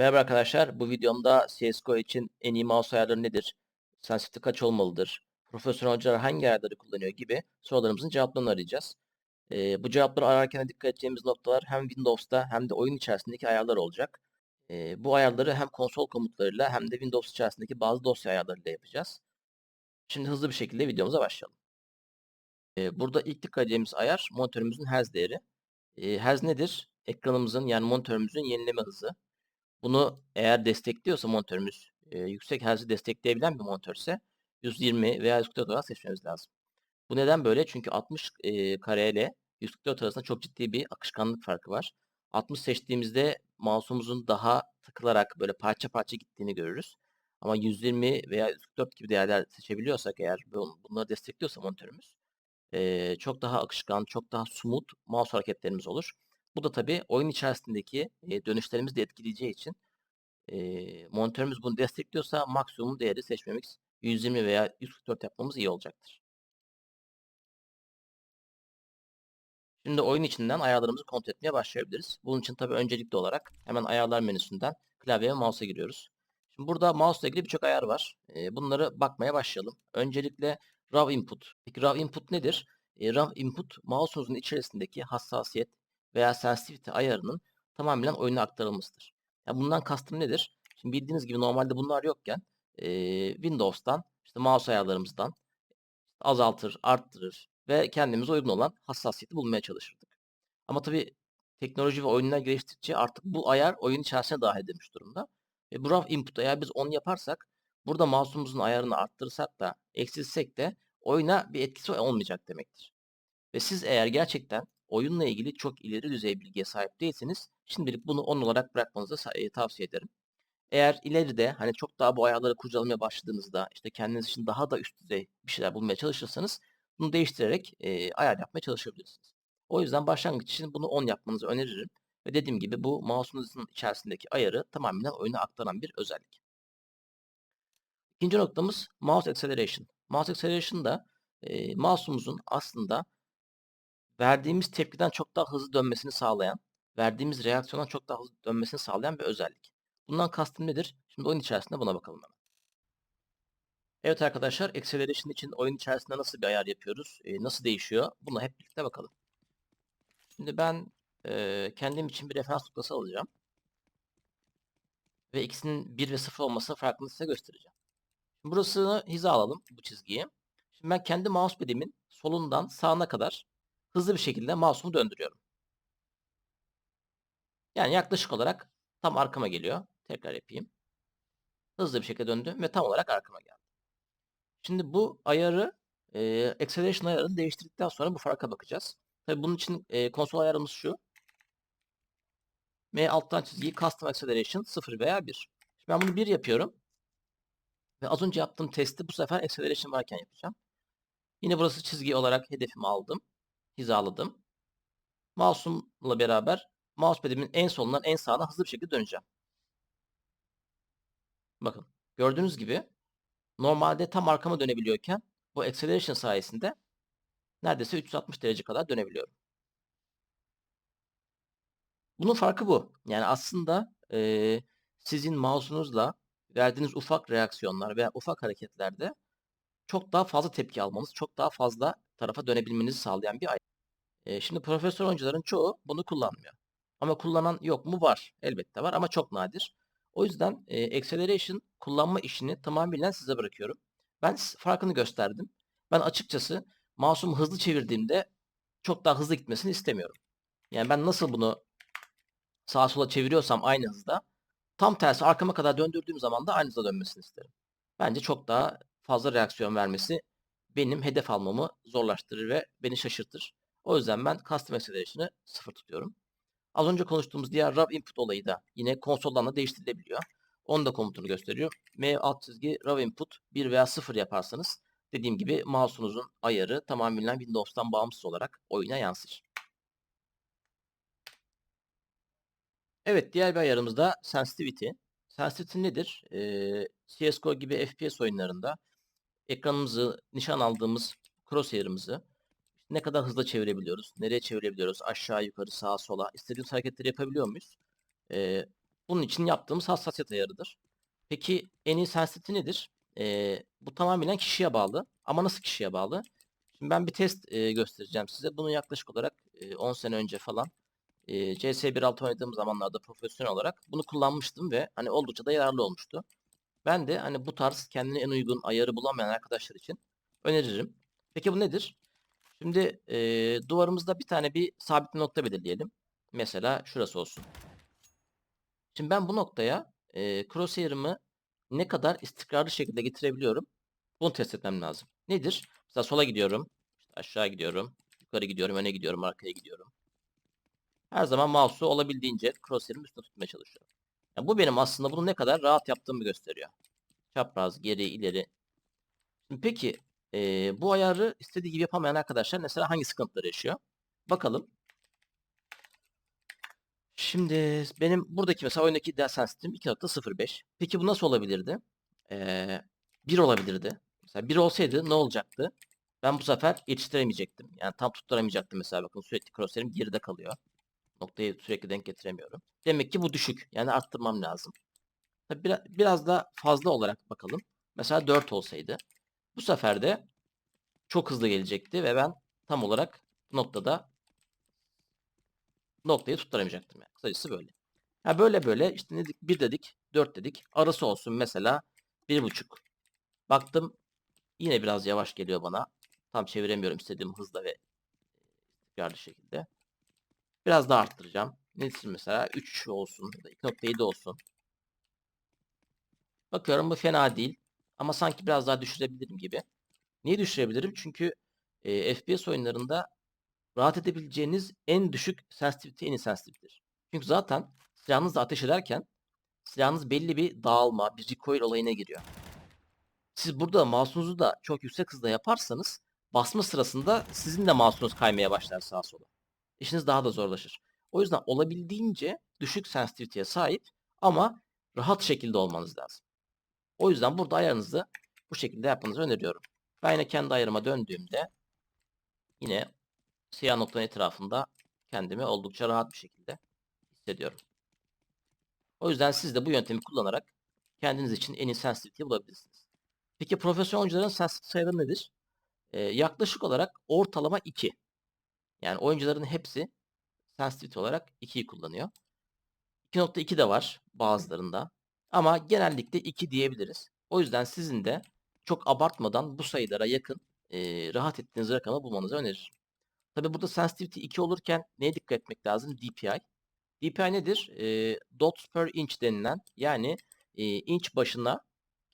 Merhaba arkadaşlar. Bu videomda CSGO için en iyi mouse ayarları nedir? Sensitivity kaç olmalıdır? Profesyonel oyuncular hangi ayarları kullanıyor gibi sorularımızın cevaplarını arayacağız. Ee, bu cevapları ararken dikkat edeceğimiz noktalar hem Windows'ta hem de oyun içerisindeki ayarlar olacak. Ee, bu ayarları hem konsol komutlarıyla hem de Windows içerisindeki bazı dosya ayarlarıyla yapacağız. Şimdi hızlı bir şekilde videomuza başlayalım. Ee, burada ilk dikkat edeceğimiz ayar monitörümüzün hertz değeri. Ee, hertz nedir? Ekranımızın yani monitörümüzün yenileme hızı. Bunu eğer destekliyorsa monitörümüz e, yüksek hertz'i destekleyebilen bir monitörse 120 veya 144 olarak seçmemiz lazım. Bu neden böyle? Çünkü 60 e, kare ile 144 arasında çok ciddi bir akışkanlık farkı var. 60 seçtiğimizde mouse'umuzun daha takılarak böyle parça parça gittiğini görürüz. Ama 120 veya 144 gibi değerler seçebiliyorsak eğer bunları destekliyorsa monitörümüz e, çok daha akışkan, çok daha smooth mouse hareketlerimiz olur. Bu da tabii oyun içerisindeki e, dönüşlerimizi de etkileyeceği için e, monitörümüz bunu destekliyorsa maksimum değeri seçmemiz 120 veya 144 yapmamız iyi olacaktır. Şimdi oyun içinden ayarlarımızı kontrol etmeye başlayabiliriz. Bunun için tabii öncelikli olarak hemen ayarlar menüsünden klavye ve mouse'a giriyoruz. Şimdi burada mouse ile ilgili birçok ayar var. E, bunları bakmaya başlayalım. Öncelikle RAW input. Peki RAW input nedir? E, RAW input mouse'unuzun içerisindeki hassasiyet veya sensitivity ayarının tamamen oyuna aktarılmasıdır. Yani bundan kastım nedir? Şimdi bildiğiniz gibi normalde bunlar yokken e, Windows'tan işte mouse ayarlarımızdan azaltır, arttırır ve kendimize uygun olan hassasiyeti bulmaya çalışırdık. Ama tabii teknoloji ve oyunlar geliştikçe artık bu ayar oyun içerisine dahil edilmiş durumda. Ve bu RAW input eğer biz onu yaparsak burada mouse'umuzun ayarını arttırsak da eksilsek de oyuna bir etkisi olmayacak demektir. Ve siz eğer gerçekten oyunla ilgili çok ileri düzey bilgiye sahip değilseniz şimdilik bunu on olarak bırakmanızı tavsiye ederim. Eğer ileride hani çok daha bu ayarları kurcalamaya başladığınızda işte kendiniz için daha da üst düzey bir şeyler bulmaya çalışırsanız bunu değiştirerek e, ayar yapmaya çalışabilirsiniz. O yüzden başlangıç için bunu 10 yapmanızı öneririm. Ve dediğim gibi bu mouse'unuzun içerisindeki ayarı tamamen oyuna aktaran bir özellik. İkinci noktamız mouse acceleration. Mouse acceleration da e, mouse'umuzun aslında verdiğimiz tepkiden çok daha hızlı dönmesini sağlayan, verdiğimiz reaksiyondan çok daha hızlı dönmesini sağlayan bir özellik. Bundan kastım nedir? Şimdi oyun içerisinde buna bakalım hemen. Evet arkadaşlar, acceleration için oyun içerisinde nasıl bir ayar yapıyoruz? E, nasıl değişiyor? Buna hep birlikte bakalım. Şimdi ben e, kendim için bir referans noktası alacağım. Ve ikisinin 1 ve 0 olması farkını size göstereceğim. Şimdi burasını hiza alalım, bu çizgiyi. Şimdi ben kendi mousepad'imin solundan sağına kadar hızlı bir şekilde mouse'umu döndürüyorum. Yani yaklaşık olarak tam arkama geliyor. Tekrar yapayım. Hızlı bir şekilde döndüm ve tam olarak arkama geldi. Şimdi bu ayarı e, acceleration ayarını değiştirdikten sonra bu farka bakacağız. Tabii bunun için e, konsol ayarımız şu. M alttan çizgi custom acceleration 0 veya 1. Şimdi ben bunu 1 yapıyorum. Ve az önce yaptığım testi bu sefer acceleration varken yapacağım. Yine burası çizgi olarak hedefimi aldım hizaladım. Mouse'umla beraber mousepad'imin en solundan en sağına hızlı bir şekilde döneceğim. Bakın gördüğünüz gibi normalde tam arkama dönebiliyorken bu acceleration sayesinde neredeyse 360 derece kadar dönebiliyorum. Bunun farkı bu. Yani aslında e, sizin mouse'unuzla verdiğiniz ufak reaksiyonlar veya ufak hareketlerde çok daha fazla tepki almanız, çok daha fazla tarafa dönebilmenizi sağlayan bir ayar. E, şimdi profesyonel oyuncuların çoğu bunu kullanmıyor. Ama kullanan yok mu? Var. Elbette var ama çok nadir. O yüzden e, acceleration kullanma işini tamamen size bırakıyorum. Ben farkını gösterdim. Ben açıkçası mouse'umu hızlı çevirdiğimde çok daha hızlı gitmesini istemiyorum. Yani ben nasıl bunu sağa sola çeviriyorsam aynı hızda tam tersi arkama kadar döndürdüğüm zaman da aynı hızda dönmesini isterim. Bence çok daha fazla reaksiyon vermesi benim hedef almamı zorlaştırır ve beni şaşırtır. O yüzden ben custom acceleration'ı sıfır tutuyorum. Az önce konuştuğumuz diğer raw input olayı da yine konsoldan da değiştirilebiliyor. Onu da komutunu gösteriyor. M alt çizgi raw input 1 veya 0 yaparsanız dediğim gibi mouse'unuzun ayarı tamamen Windows'tan bağımsız olarak oyuna yansır. Evet diğer bir ayarımız da sensitivity. Sensitivity nedir? Ee, CSGO gibi FPS oyunlarında ekranımızı nişan aldığımız crosshair'ımızı ne kadar hızlı çevirebiliyoruz? Nereye çevirebiliyoruz? Aşağı, yukarı, sağa, sola. İstediğimiz hareketleri yapabiliyor muyuz? Ee, bunun için yaptığımız hassasiyet ayarıdır. Peki en iyi sensitivity nedir? Ee, bu tamamen kişiye bağlı. Ama nasıl kişiye bağlı? Şimdi ben bir test e, göstereceğim size. Bunu yaklaşık olarak e, 10 sene önce falan e, CS 1.6 oynadığım zamanlarda profesyonel olarak bunu kullanmıştım ve hani oldukça da yararlı olmuştu. Ben de hani bu tarz kendine en uygun ayarı bulamayan arkadaşlar için öneririm. Peki bu nedir? Şimdi e, duvarımızda bir tane bir sabit nokta belirleyelim. Mesela şurası olsun. Şimdi ben bu noktaya e, crosshair'ımı ne kadar istikrarlı şekilde getirebiliyorum? Bunu test etmem lazım. Nedir? Mesela sola gidiyorum. işte aşağı gidiyorum. Yukarı gidiyorum. Öne gidiyorum. Arkaya gidiyorum. Her zaman mouse'u olabildiğince crosshair'ın üstünde tutmaya çalışıyorum. Yani bu benim aslında bunu ne kadar rahat yaptığımı gösteriyor. Çapraz, geri, ileri. Şimdi peki e, bu ayarı istediği gibi yapamayan arkadaşlar mesela hangi sıkıntıları yaşıyor? Bakalım. Şimdi benim buradaki mesela oyundaki ideal sensitivity'm 2.05. Peki bu nasıl olabilirdi? Ee, 1 olabilirdi. Mesela 1 olsaydı ne olacaktı? Ben bu sefer yetiştiremeyecektim. Yani tam tutturamayacaktım mesela bakın sürekli crosshair'im geride kalıyor. Noktayı sürekli denk getiremiyorum. Demek ki bu düşük. Yani arttırmam lazım. Biraz, biraz da fazla olarak bakalım. Mesela 4 olsaydı. Bu sefer de çok hızlı gelecekti ve ben tam olarak noktada noktayı tutturamayacaktım. Yani. Kısacası böyle. Ha böyle böyle işte ne dedik? 1 dedik, 4 dedik. Arası olsun mesela 1.5. Baktım yine biraz yavaş geliyor bana. Tam çeviremiyorum istediğim hızla ve istikrarlı şekilde. Biraz daha arttıracağım. Nedir mesela 3 olsun ya da 2.7 olsun. Bakıyorum bu fena değil. Ama sanki biraz daha düşürebilirim gibi. Niye düşürebilirim? Çünkü e, FPS oyunlarında rahat edebileceğiniz en düşük sensitivity en iyi sensitivity'dir. Çünkü zaten silahınızla ateş ederken silahınız belli bir dağılma, bir recoil olayına giriyor. Siz burada mouse'unuzu da çok yüksek hızda yaparsanız basma sırasında sizin de mouse'unuz kaymaya başlar sağa sola. İşiniz daha da zorlaşır. O yüzden olabildiğince düşük sensitivity'ye sahip ama rahat şekilde olmanız lazım. O yüzden burada ayarınızı bu şekilde yapmanızı öneriyorum. Ben yine kendi ayarıma döndüğümde yine siyah noktanın etrafında kendimi oldukça rahat bir şekilde hissediyorum. O yüzden siz de bu yöntemi kullanarak kendiniz için en iyi sensitivity bulabilirsiniz. Peki profesyonel oyuncuların sensitivity sayıları nedir? Ee, yaklaşık olarak ortalama 2. Yani oyuncuların hepsi sensitivity olarak 2'yi kullanıyor. 2.2 de var bazılarında. Ama genellikle 2 diyebiliriz. O yüzden sizin de çok abartmadan bu sayılara yakın e, rahat ettiğiniz rakamı bulmanızı öneririm. Tabi burada sensitivity 2 olurken neye dikkat etmek lazım? DPI. DPI nedir? E, dots per inch denilen yani e, inç başına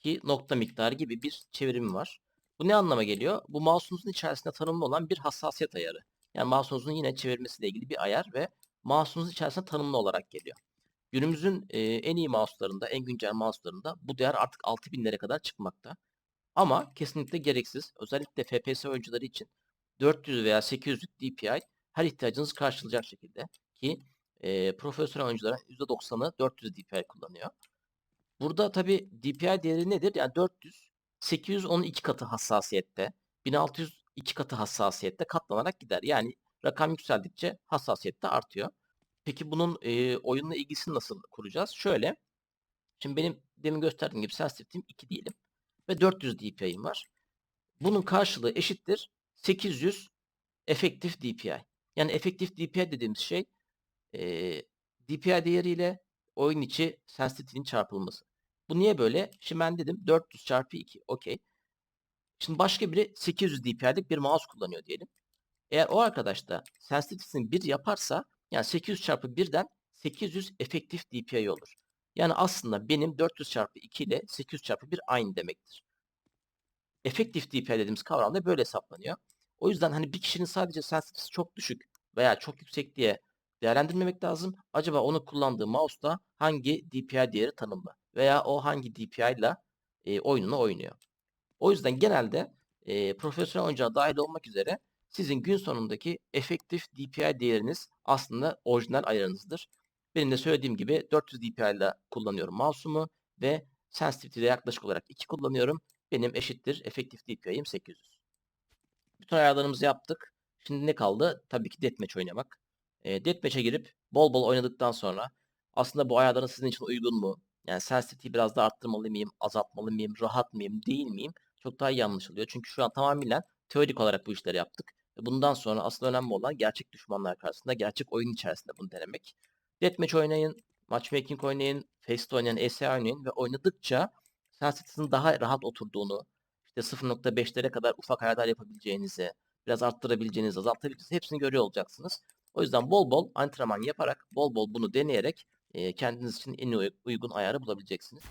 ki nokta miktarı gibi bir çevirimi var. Bu ne anlama geliyor? Bu mouse'unuzun içerisinde tanımlı olan bir hassasiyet ayarı. Yani mouse'unuzun yine çevirmesiyle ilgili bir ayar ve mouse'unuzun içerisinde tanımlı olarak geliyor. Günümüzün e, en iyi mouse'larında, en güncel mouse'larında bu değer artık 6000'lere kadar çıkmakta. Ama kesinlikle gereksiz. Özellikle FPS oyuncuları için 400 veya 800'lük DPI her ihtiyacınızı karşılayacak şekilde ki e, profesyonel oyuncuların %90'ı 400 DPI kullanıyor. Burada tabi DPI değeri nedir? Yani 400, 800 onun iki katı hassasiyette, 1600 iki katı hassasiyette katlanarak gider. Yani rakam yükseldikçe hassasiyet de artıyor. Peki bunun e, oyunla ilgisini nasıl kuracağız? Şöyle. Şimdi benim demin gösterdiğim gibi sensitivity'm 2 diyelim. Ve 400 DPI'm var. Bunun karşılığı eşittir 800 efektif DPI. Yani efektif DPI dediğimiz şey e, DPI değeriyle oyun içi sensitivity'nin çarpılması. Bu niye böyle? Şimdi ben dedim 400 çarpı 2. Okey. Şimdi başka biri 800 DPI'lik bir mouse kullanıyor diyelim. Eğer o arkadaş da sensitivity'sini 1 yaparsa yani 800 çarpı 1'den 800 efektif DPI olur. Yani aslında benim 400 çarpı 2 ile 800 çarpı 1 aynı demektir. Efektif DPI dediğimiz kavram da böyle hesaplanıyor. O yüzden hani bir kişinin sadece sensitivity'si çok düşük veya çok yüksek diye değerlendirmemek lazım. Acaba onu kullandığı mouse'da hangi DPI değeri tanımlı veya o hangi DPI ile oyununu oynuyor. O yüzden genelde e, profesyonel oyuncuya dahil olmak üzere sizin gün sonundaki efektif DPI değeriniz aslında orijinal ayarınızdır. Benim de söylediğim gibi 400 DPI ile kullanıyorum mouse'umu ve sensitivity'de yaklaşık olarak 2 kullanıyorum. Benim eşittir efektif DPI'm 800. Bütün ayarlarımızı yaptık. Şimdi ne kaldı? Tabii ki deathmatch oynamak. E, deathmatch'e girip bol bol oynadıktan sonra Aslında bu ayarların sizin için uygun mu? Yani sensitivity'yi biraz da arttırmalı mıyım, azaltmalı mıyım, rahat mıyım, değil miyim? Çok daha iyi anlaşılıyor. Çünkü şu an tamamen teorik olarak bu işleri yaptık. Ve bundan sonra asıl önemli olan gerçek düşmanlar karşısında, gerçek oyun içerisinde bunu denemek. Deathmatch oynayın, matchmaking oynayın, Faceit oynayın, ESA oynayın ve oynadıkça sensitivity'nin daha rahat oturduğunu, işte 0.5'lere kadar ufak ayarlar yapabileceğinizi, biraz arttırabileceğinizi, azaltabileceğinizi hepsini görüyor olacaksınız. O yüzden bol bol antrenman yaparak, bol bol bunu deneyerek e, kendiniz için en uy- uygun ayarı bulabileceksiniz.